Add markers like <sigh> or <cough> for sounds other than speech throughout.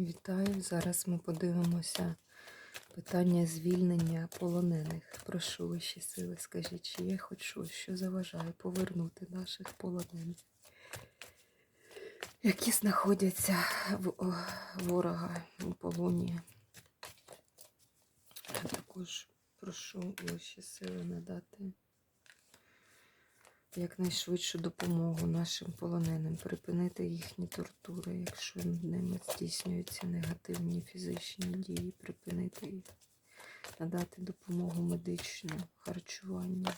Вітаю! Зараз ми подивимося питання звільнення полонених. Прошу вищі сили, скажіть, чи є хоч щось, що заважає повернути наших полонених, які знаходяться в ворога у полоні. Також прошу вищі сили надати якнайшвидшу допомогу нашим полоненим, припинити їхні тортури, якщо над ними здійснюються негативні фізичні дії, припинити їх, надати допомогу медичну, харчування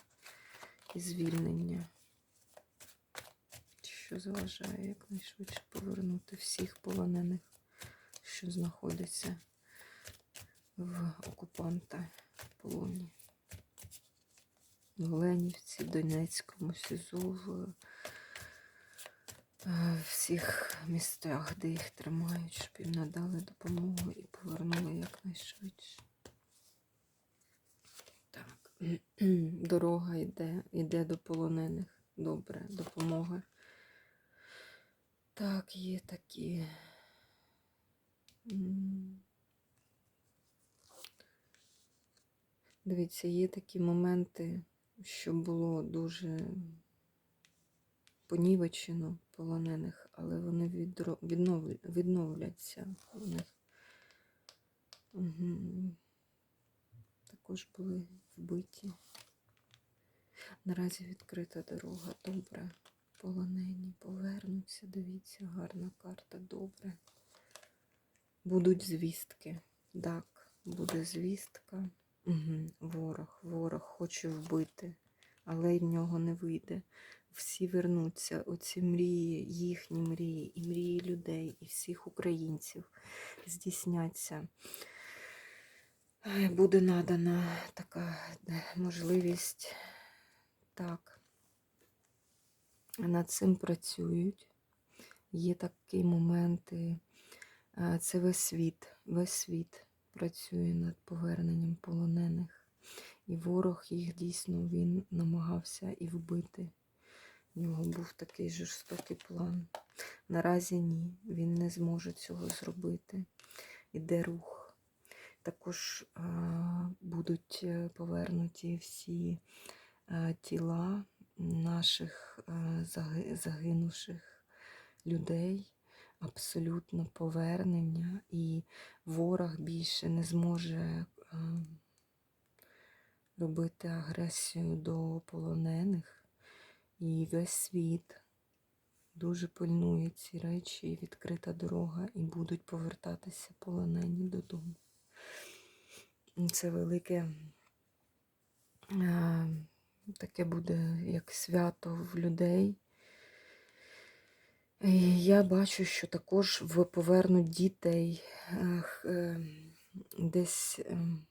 і звільнення, що заважає якнайшвидше повернути всіх полонених, що знаходяться в окупанта полоні Оленівці, Донецькому, СІЗО, в е, всіх місцях, де їх тримають, щоб їм надали допомогу і повернули якнайшвидше. Так, <clears throat> дорога йде, йде до полонених. Добре, допомога. Так, є такі. Дивіться, є такі моменти, що було дуже понівечено полонених, але вони відро- віднов- відновляться. У них угу. також були вбиті. Наразі відкрита дорога. Добре. Полонені повернуться. Дивіться, гарна карта. Добре. Будуть звістки. Так, буде звістка. Ворог, ворог хоче вбити, але в нього не вийде. Всі вернуться. Оці мрії, їхні мрії, і мрії людей, і всіх українців здійсняться. Буде надана така е, можливість. Так. Над цим працюють. Є такі моменти. е, Це весь світ, весь світ працює над поверненням полонених. І ворог їх дійсно він намагався і вбити. У нього був такий жорстокий план. Наразі ні, він не зможе цього зробити. Іде рух. Також а, будуть е, повернуті всі а, тіла наших а, загинувших людей абсолютно повернення, і ворог більше не зможе е, робити агресію до полонених. І весь світ дуже пильнує ці речі, і відкрита дорога, і будуть повертатися полонені додому. Це велике е, таке буде як свято в людей. Я бачу, що також в- повернуть дітей е, десь ем,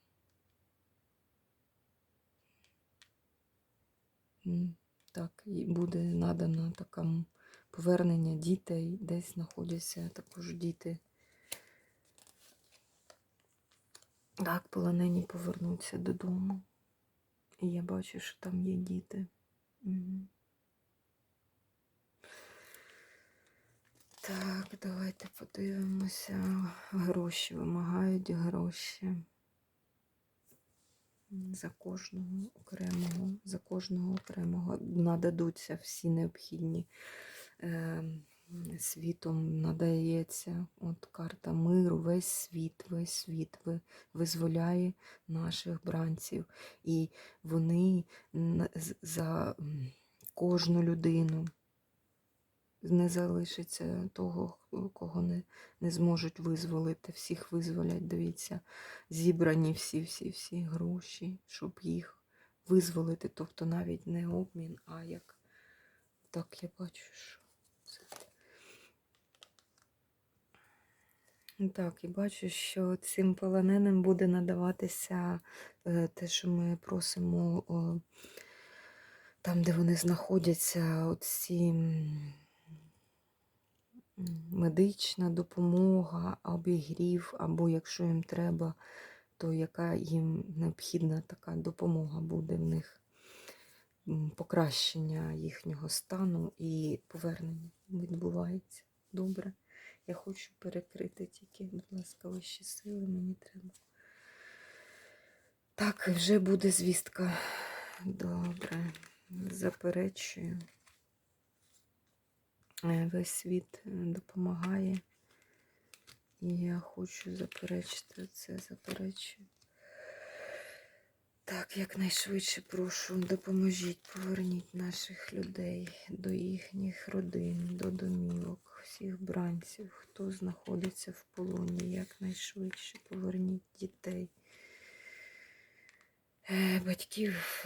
так, і буде надано таке повернення дітей, десь знаходяться також діти. Так, полонені повернуться додому. І я бачу, що там є діти. Мгм. Так, давайте подивимося. Гроші вимагають гроші. За кожного окремого, за кожного окремого нададуться всі необхідні е, світом надається. От карта миру, весь світ, весь світ визволяє наших бранців. І вони за кожну людину не залишиться того, кого не, не зможуть визволити. Всіх визволять, дивіться, зібрані всі-всі-всі гроші, щоб їх визволити. Тобто навіть не обмін, а як так я бачу, що це. Так, і бачу, що цим полоненим буде надаватися е, те, що ми просимо там, де вони знаходяться, оці медична допомога, обігрів, або якщо їм треба, то яка їм необхідна така допомога буде в них покращення їхнього стану і повернення відбувається. Добре. Я хочу перекрити тільки, будь ласка, вищі сили, мені треба. Так, вже буде звістка. Добре. Заперечую. Е, Весь світ е, допомагає. І я хочу заперечити це, заперечую. Так, якнайшвидше прошу, допоможіть, поверніть наших людей до їхніх родин, до домівок, всіх бранців, хто знаходиться в полоні, якнайшвидше поверніть дітей. Е, Батьків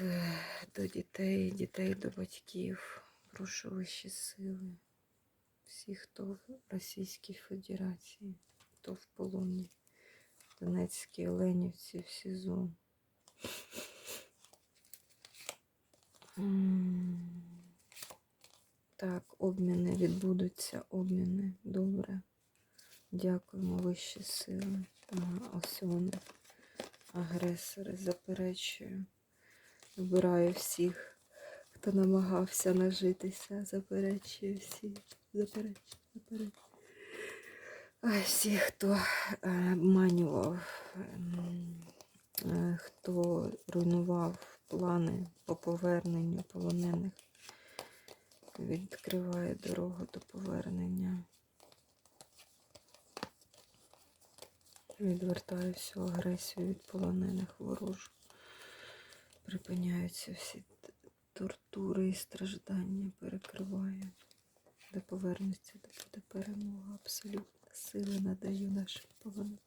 до дітей, дітей до батьків. Прошу вищі сили. Всі, хто в Російській Федерації, хто в полоні, Донецькій Оленівці, в СІЗО. Так, обміни відбудуться, обміни. Добре. Дякуємо вищі сили. Ага, ось вони. Агресори, заперечую. Вибираю всіх, хто намагався нажитися. Заперечую всіх. Заперечую, заперечую. Ай, всі, хто е, обманював, е, хто руйнував плани по поверненню полонених, відкриває дорогу до повернення. Відвертаю всю агресію від полонених ворожу. Припиняються всі тортури і страждання, перекриваю. Де повернеться, де буде перемога. Абсолютно сили надаю нашим полоненим.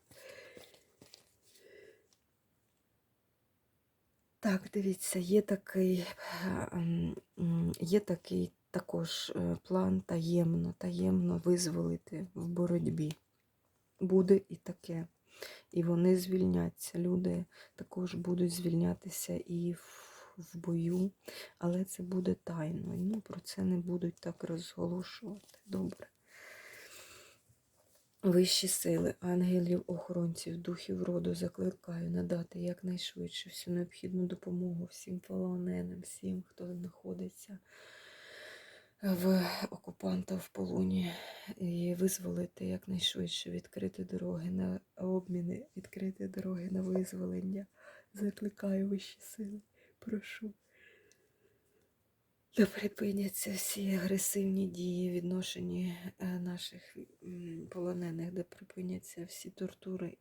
Так, дивіться, є такий, е, є такий також е, план таємно, таємно визволити в боротьбі. Буде і таке. І вони звільняться. Люди також будуть звільнятися і в, в бою, але це буде тайно. Ну, про це не будуть так розголошувати. Добре. Вищі сили, ангелів, охоронців, духів роду закликаю надати якнайшвидше всю необхідну допомогу всім полоненим, всім, хто знаходиться в окупанта в полоні, і визволити якнайшвидше, відкрити дороги на обміни, відкрити дороги на визволення. Закликаю вищі сили, прошу. Да припиняться всі агресивні дії, відношені е, наших полонених, де припиняться всі тортури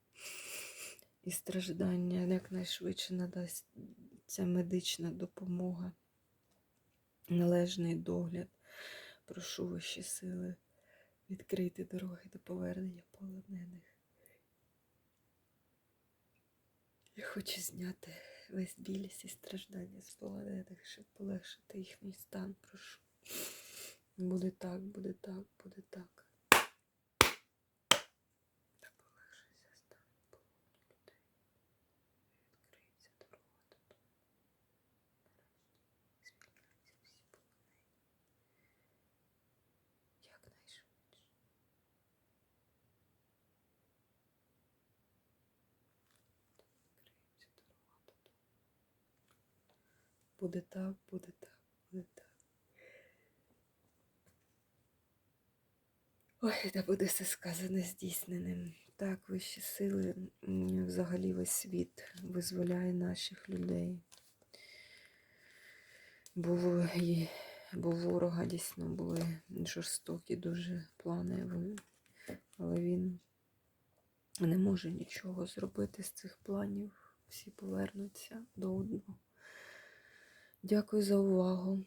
і страждання, якнайшвидше надасться медична допомога, належний догляд. Прошу вищі сили відкрити дороги до повернення полонених. Я хочу зняти весь білість і страждання з полонених, щоб полегшити їхній стан, прошу. Буде так, буде так, буде так. Та полегшується стан полонених людей. Відкриється дорога додому. Нарешті звільняться всі полонені. Якнайшвидше. Відкриється дорога додому. Буде так, буде так, буде так. Ой, та буде все сказане здійсненим. Так, вищі сили, взагалі весь світ визволяє наших людей. Бо, і- бо ворога дійсно були жорстокі дуже плани, але він не може нічого зробити з цих планів. Всі повернуться до одного. Дякую за увагу.